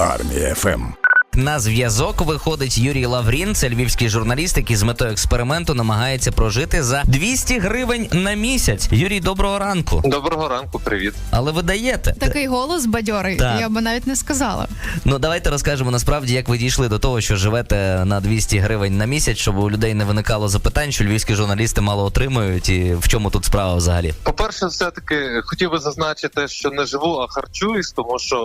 Армія ФМ. На зв'язок виходить Юрій Лаврін, це львівський журналіст, який з метою експерименту намагається прожити за 200 гривень на місяць. Юрій, доброго ранку. Доброго ранку, привіт. Але ви даєте. Такий голос бадьорий, Так. я би навіть не сказала. Ну давайте розкажемо насправді, як ви дійшли до того, що живете на 200 гривень на місяць, щоб у людей не виникало запитань, що львівські журналісти мало отримують, і в чому тут справа взагалі. По-перше, все таки хотів би зазначити, що не живу, а харчуюсь, тому що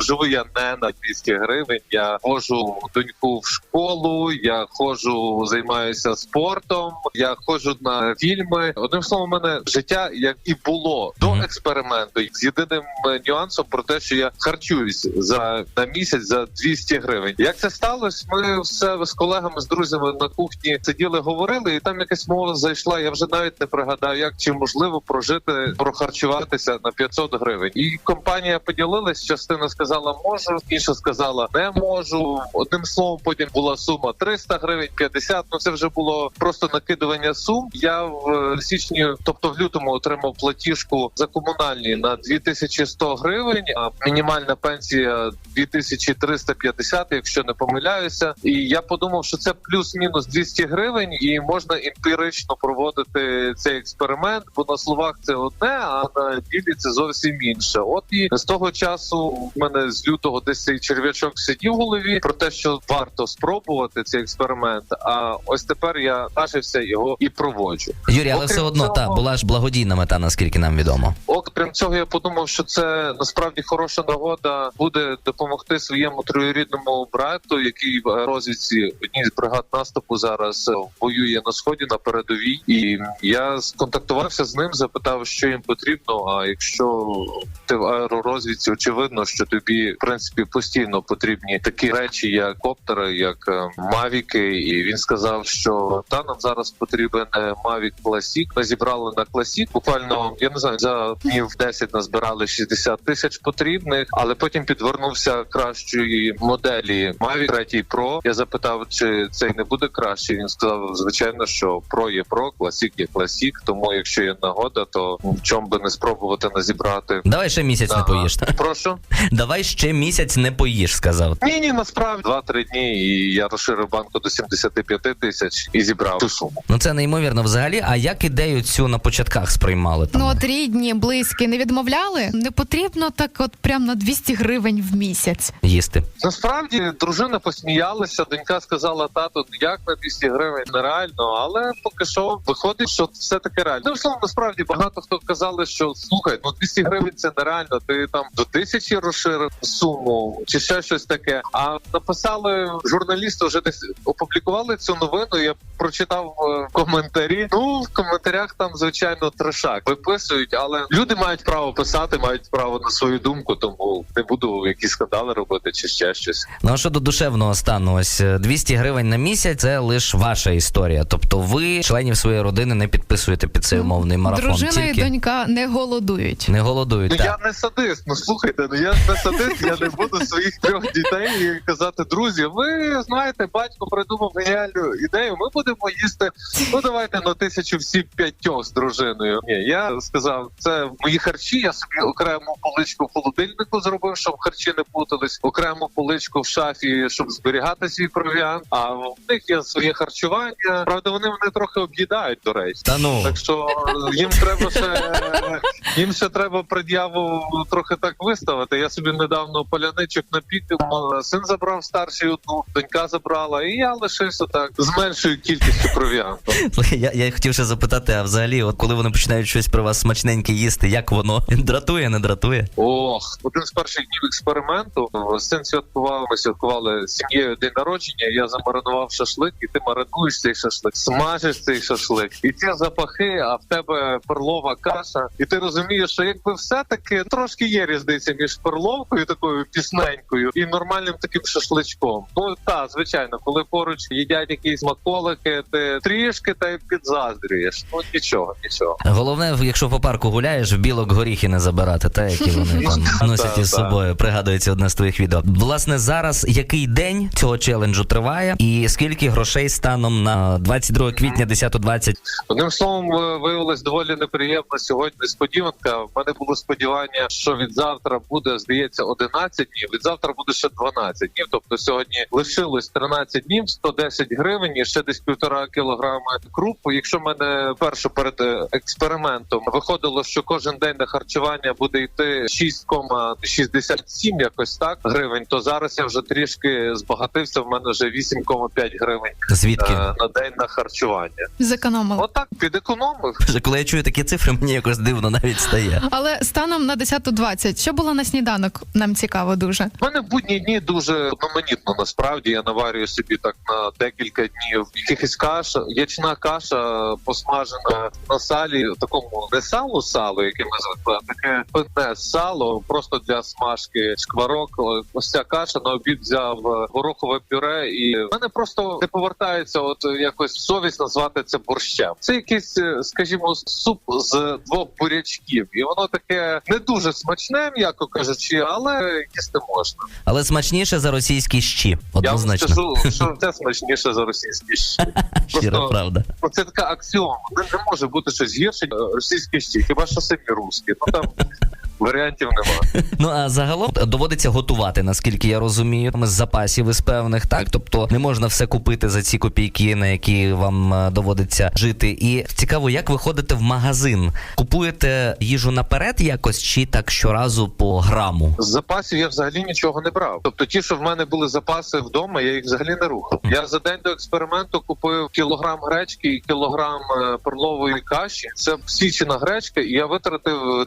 живу я не на 200 гривень. Я ходжу доньку в школу, я ходжу, займаюся спортом, я ходжу на фільми. Одним словом, у мене життя як і було до експерименту, з єдиним е, нюансом про те, що я харчуюсь за на місяць за 200 гривень. Як це сталося? Ми все з колегами, з друзями на кухні сиділи, говорили, і там якась мова зайшла. Я вже навіть не пригадаю, як чи можливо прожити, прохарчуватися на 500 гривень. І компанія поділилась. Частина сказала можу, інша сказала не можу. Одним словом, потім була сума 300 гривень, 50. Ну це вже було просто накидування сум. Я в е, січні, тобто в лютому, отримав платіжку за комунальні на 2100 гривень. А мінімальна пенсія 2350, якщо не помиляюся. І я подумав, що це плюс-мінус 200 гривень, і можна емпірично проводити цей експеримент, бо на словах це одне, а на ділі це зовсім інше. От і з того часу в мене з лютого десь цей черв'ячок сидів в про те, що варто спробувати цей експеримент. А ось тепер я наважився його і проводжу. Юрій, але Окрім все одно цього- та була ж благодійна мета, наскільки нам відомо. Окрім цього, я подумав, що це насправді хороша нагода буде допомогти своєму троюрідному брату, який в розвідці одній з бригад наступу зараз е, воює на сході на передовій. І я сконтактувався з ним, запитав, що їм потрібно. А якщо ти в аеророзвідці, очевидно, що тобі в принципі постійно потрібні такі речі, як коптери, як е, мавіки. І він сказав, що та нам зараз потрібен е, Mavic Classic. Ми зібрали на Classic. Буквально я не знаю, за днів 10 назбирали 60 тисяч потрібних, але потім підвернувся кращої моделі Mavic 3 Pro. Я запитав, чи цей не буде краще. Він сказав, звичайно, що Pro є Pro, Classic є Classic, Тому якщо є нагода, то в чому би не спробувати назібрати. Давай ще місяць не Ага. поїш. Прошу. Давай ще місяць не поїш, сказав. Ні, ні, насправді два-три дні, і я розширив банку до 75 тисяч і зібрав цю суму. Ну це неймовірно взагалі. А як ідею цю на початках сприймали там? Ну от рідні, близькі не відмовляли. Не потрібно так, от прям на 200 гривень в місяць. їсти? Насправді дружина посміялася. Донька сказала: тату, як на 200 гривень нереально, але поки що виходить, що все таки реально. Ну, словом, насправді багато хто казали, що слухай, ну 200 гривень це нереально. Ти там до тисячі розширив суму чи ще щось таке. А написали журналісти, вже десь опублікували цю новину. Я прочитав е, коментарі. Ну в коментарях там звичайно трешак виписують, але люди мають право писати, мають право на свою думку, тому не буду якісь скандали робити чи ще щось. Ну а щодо душевного стану, ось е, 200 гривень на місяць це лише ваша історія. Тобто ви членів своєї родини не підписуєте під цей умовний марафон. Дружина Тільки і донька не голодують. не голодують. Ну так. я не садист. Ну слухайте, ну я не садист, я не буду своїх трьох дітей і казати, друзі, ви знаєте, батько придумав геніальну ідею. Ми будемо їсти. Ну давайте на тисячу всі п'ятьох з дружиною. Ні, я сказав, це мої харчі. Я собі окрему поличку в холодильнику зробив, щоб харчі не путались, окрему поличку в шафі, щоб зберігати свій провіант. А в них є своє харчування. Правда, вони мене трохи об'їдають, до речі. Та ну Так що е, їм треба ще їм ще треба пред'яву трохи так виставити. Я собі недавно поляничок напікав. м, Син забрав старший одну, донька забрала, і я лишився так з меншою кількістю провіанту. Я, я хотів ще запитати, а взагалі, от коли вони починають щось при вас смачненьке їсти, як воно дратує, не дратує? Ох, один з перших днів експерименту. Син святкував. Ми святкували з сім'єю день народження. Я замаринував шашлик, і ти маринуєш цей шашлик, смажиш цей шашлик, і ці запахи, а в тебе перлова каша. І ти розумієш, що якби все таки трошки є різниця між перловкою такою пісненькою і нормальним таким солодким шашличком. Ну так, звичайно, коли поруч їдять якісь смаколики, ти трішки та й підзаздрюєш. Ну нічого, нічого. Головне, якщо по парку гуляєш, в білок горіхи не забирати, та які вони там носять із собою. Пригадується одне з твоїх відео. Власне, зараз який день цього челенджу триває, і скільки грошей станом на 22 квітня 10.20? Одним словом, виявилось доволі неприємно сьогодні. Несподіванка. В мене було сподівання, що від завтра буде, здається, 11 днів. Від завтра буде ще 12 днів. Тобто сьогодні лишилось 13 днів, 110 гривень і ще десь півтора кілограми крупу. Якщо мене перше перед е, експериментом виходило, що кожен день на харчування буде йти 6,67 якось так гривень, то зараз я вже трішки збагатився. В мене вже 8,5 гривень Звідки? е, на день на харчування. Зекономили. Отак підекономив. Вже Коли я чую такі цифри, мені якось дивно навіть стає. Але станом на 10.20, що було на сніданок? Нам цікаво дуже. У мене в будні дні дуже одноманітно. Насправді я наварюю собі так на декілька днів. Якихось каша, ячна каша посмажена на салі, такому не салу сало, яке ми звикли, а таке питне сало, просто для смажки шкварок. Ось ця каша на обід взяв е, горохове пюре, і в мене просто не повертається. От якось совість назвати це борщем. Це якийсь, е, скажімо, суп з двох бурячків, і воно таке не дуже смачне, м'яко кажучи, але їсти можна. Але смачніше за російські щі, Я вам однозначно. скажу, що це смачніше за російські щі. Щира правда. це така аксіома. Не, не може бути щось гірше російські щі, хіба що самі русські. Ну там варіантів немає. Ну а загалом доводиться готувати, наскільки я розумію, з запасів із певних, так тобто не можна все купити за ці копійки, на які вам е, доводиться жити. І цікаво, як ви ходите в магазин? Купуєте їжу наперед якось чи так щоразу по граму? З запасів я взагалі нічого не брав. Тобто, ті, що в мене були запаси вдома, я їх взагалі не рухав. Я за день до експерименту купив кілограм гречки і кілограм е, перлової каші. Це січена гречка, і я витратив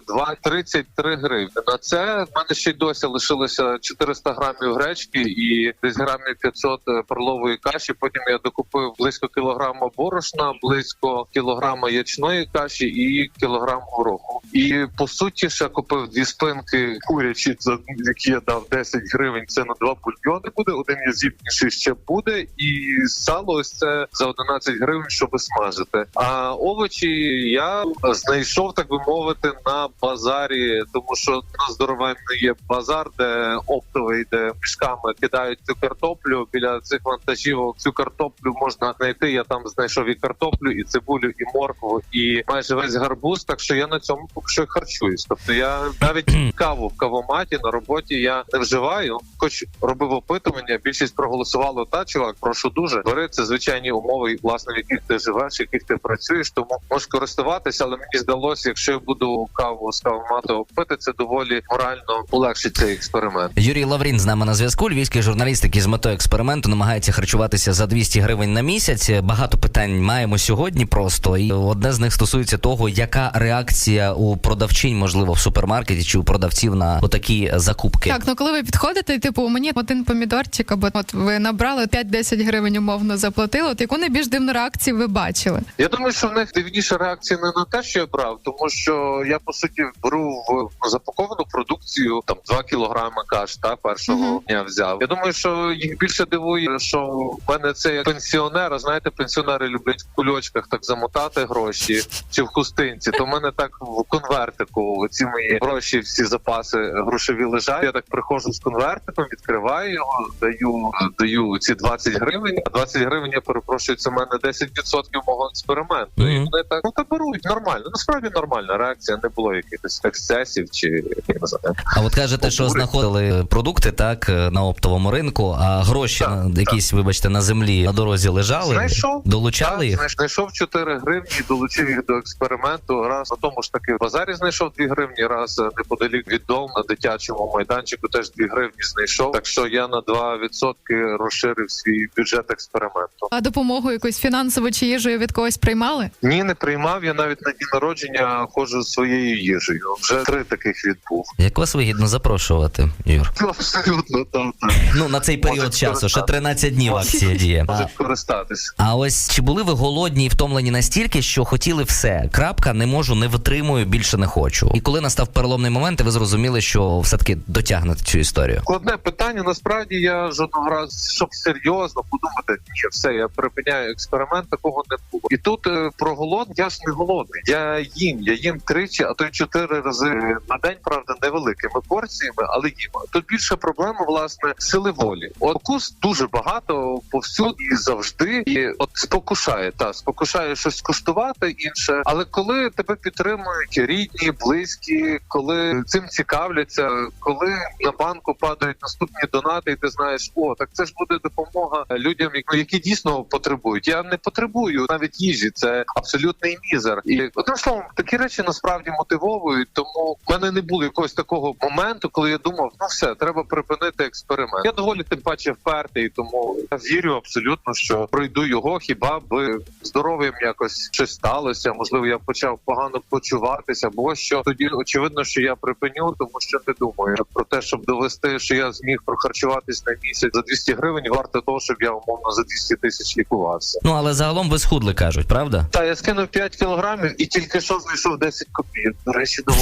2,33 гривні. На це в мене ще й досі лишилося 400 грамів гречки і десь грамів 500 перлової каші. Потім я докупив близько кілограма борошна, близько кілограма ячної каші і кілограм гороху. І по суті, ще купив дві спинки курячі, за які я дав 10 гривень. Це на два бульйони буде. Один язіпніший ще буде, і сало ось це за 11 гривень, щоб смажити. А овочі я знайшов, так би мовити, на базарі, тому що на здоровенний є базар, де оптовий, де мішками кидають цю картоплю. Біля цих вантажівок цю картоплю можна знайти. Я там знайшов і картоплю, і цибулю, і моркву, і майже весь гарбуз. Так що я на цьому поки що харчуюсь. Тобто я навіть каву в кавоматі на роботі я не вживаю. Хоч робив опитування, більшість проголосувало та чувак. Прошу дуже бери це звичайні умови, власне, в яких ти живеш, в яких ти працюєш. Тому можеш користуватися, але мені здалося, якщо я буду каву з кавомату пити, це доволі морально полегшить цей експеримент. Юрій Лаврін з нами на зв'язку. Львівський журналіст, який з метою експерименту намагається харчуватися за 200 гривень на місяць. Багато питань маємо сьогодні. Просто і одне з них стосується того, яка реакція у продавчинь, можливо, в супермаркеті чи у продавців на отакі закупки. Так, ну коли ви підходите, типу, мені один помідорчик, або от ви набрали 5-10 гривень умовно заплатили. От яку найбільш дивну реакцію ви бачили? Я думаю, що в них дивніша реакція не на те, що я брав, тому що я по суті беру в запаковану продукцію там 2 кілограми каш та першого Мгм. дня взяв. Я думаю, що їх більше дивує, що в мене це як пенсіонера. Знаєте, пенсіонери люблять в кульочках так замотати гроші чи в хустинці. То в мене так в конвертику ці мої гроші, всі запаси грошові лежать. Я так приходжу з конвертиком, відкриваю його, даю даю ці 20 гривень. А 20 гривень я перепрошую, це в мене 10% мого експерименту. І вони так ну та беруть нормально. Насправді нормальна реакція. Не було якихось ексцесів чи я не знаю. А от кажете, що знаходили продукти так на оптовому ринку, а гроші Так, якісь, вибачте, на землі на дорозі лежали. Знайшов. Долучали Так, їх. знайшов 4 гривні, долучив їх до експерименту. Раз на тому ж таки в базарі знайшов 2 гривні, раз е, неподалік від дому на дитячому майданчику теж 2 гривні знайшов. Так що я на 2% розширив свій бюджет експерименту. А допомогу якусь фінансову чи їжею від когось приймали? Ні, не приймав. Я навіть на дні народження ходжу своєю їжею. Вже три таких яких він був. Як вас вигідно запрошувати, Юр? Абсолютно так. так. Ну на цей період Можуть часу, ще скористатися. 13 днів акція діє. Можуть користатись. а ось чи були ви голодні і втомлені настільки, що хотіли все? Крапка, не можу, не витримую, більше не хочу. І коли настав переломний момент, і ви зрозуміли, що все таки дотягнете цю історію. Складне питання. Насправді я жодного разу, щоб серйозно подумати, ні, все, я припиняю експеримент, такого не було. І тут е, про голод я ж не голодний. Я їм, я їм тричі, а то й чотири рази на день, правда, невеликими порціями, але їм. Тут більше проблема, власне, сили волі. От вкус дуже багато повсюди і завжди. І от спокушає, та спокушає щось куштувати інше. Але коли тебе підтримують рідні, близькі, коли цим цікавляться, коли на банку падають наступні донати, і ти знаєш, о, так це ж буде допомога людям, які- які дійсно потребують. Я не потребую навіть їжі, це абсолютний мізер. І одним словом, такі речі насправді мотивовують. Тому в мене не було якогось такого моменту, коли я думав, ну все, треба припинити експеримент. Я доволі тим паче впертий, тому я вірю абсолютно, що пройду його. Хіба би здоров'ям якось щось сталося? Можливо, я почав погано почуватися, або що тоді очевидно, що я припиню, тому що не думаю про те, щоб довести, що я зміг прохарчуватись на місяць за 200 гривень. Варто того, щоб я умовно за 200 тисяч лікувався. Ну але загалом ви схудли, кажуть, правда? Та я скинув 5 кілограмів і тільки що знайшов 10 копійок. До речі, до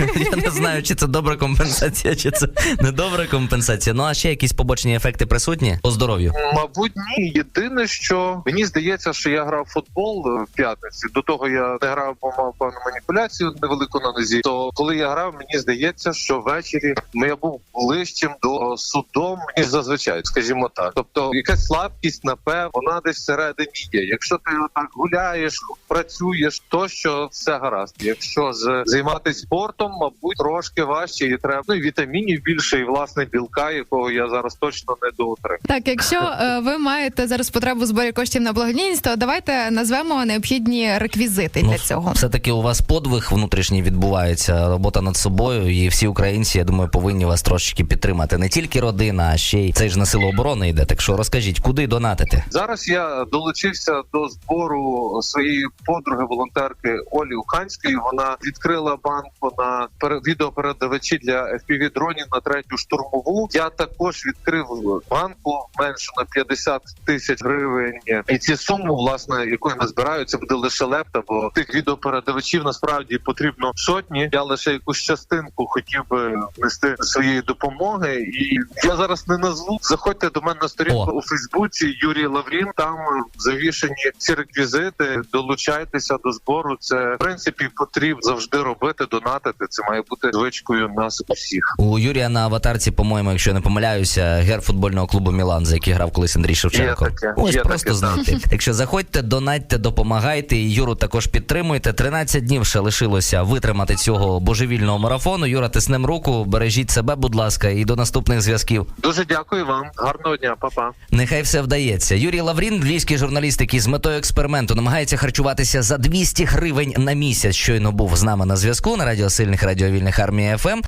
Я не знаю, чи це добра компенсація, чи це недобра компенсація. Ну а ще якісь побочні ефекти присутні по здоров'ю. Мабуть, ні. Єдине, що мені здається, що я грав футбол в п'ятниці. До того я не грав, мав певну маніпуляцію невелику на нозі. То коли я грав, мені здається, що ввечері я був ближчим до судом, ніж зазвичай, скажімо так. Тобто, якась слабкість, напев, вона десь всередині є. Якщо ти отак гуляєш, працюєш, то що все гаразд. Якщо ж займатися спортом, мабуть, трошки важче і треба ну, і вітамінів більше, і власне білка, якого я зараз точно не доотримую. Так, якщо е, ви маєте зараз потребу зборі коштів на благодійність, то давайте назвемо необхідні реквізити для цього. все таки у вас подвиг внутрішній відбувається, робота над собою, і всі українці, я думаю, повинні вас трошечки підтримати. Не тільки родина, а ще й це ж на силу оборони йде. Так що розкажіть, куди донатити? Зараз я долучився до збору своєї подруги волонтерки Олі Уханської. Вона відкрила банку на відеопередавачі для fpv дронів на третю штурмову. Я також відкрив банку менше на 50 тисяч гривень. І ці суми, власне, якої назбираю, це буде лише лепта, бо тих відеопередавачів насправді потрібно сотні. Я лише якусь частинку хотів би внести своєї допомоги. І я зараз не назву. Заходьте до мене на сторінку О. у Фейсбуці Юрій Лаврін. Там завішені ці реквізити. Долучайтеся до збору. Це в принципі потрібно завжди робити, донатити. Це має бути звичкою нас усіх. У Юрія на аватарці, по-моєму, якщо я не помиляюся, гер футбольного клубу Мілан, за який грав колись Андрій Шевченко. Є таке, Ось є просто таке, знайти. Так що заходьте, донатьте, допомагайте. І Юру також підтримуйте. 13 днів ще лишилося витримати цього божевільного марафону. Юра, тиснем руку, бережіть себе, будь ласка, і до наступних зв'язків. Дуже дякую вам. Гарного дня, Па-па. Нехай все вдається. Юрій Лаврін, львівський журналіст, який з метою експерименту намагається харчуватися за 200 гривень на місяць. Щойно був з нами на зв'язку на радіо сильних радіовільних Армия ФМ.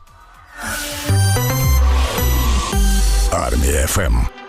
Армия ФМ.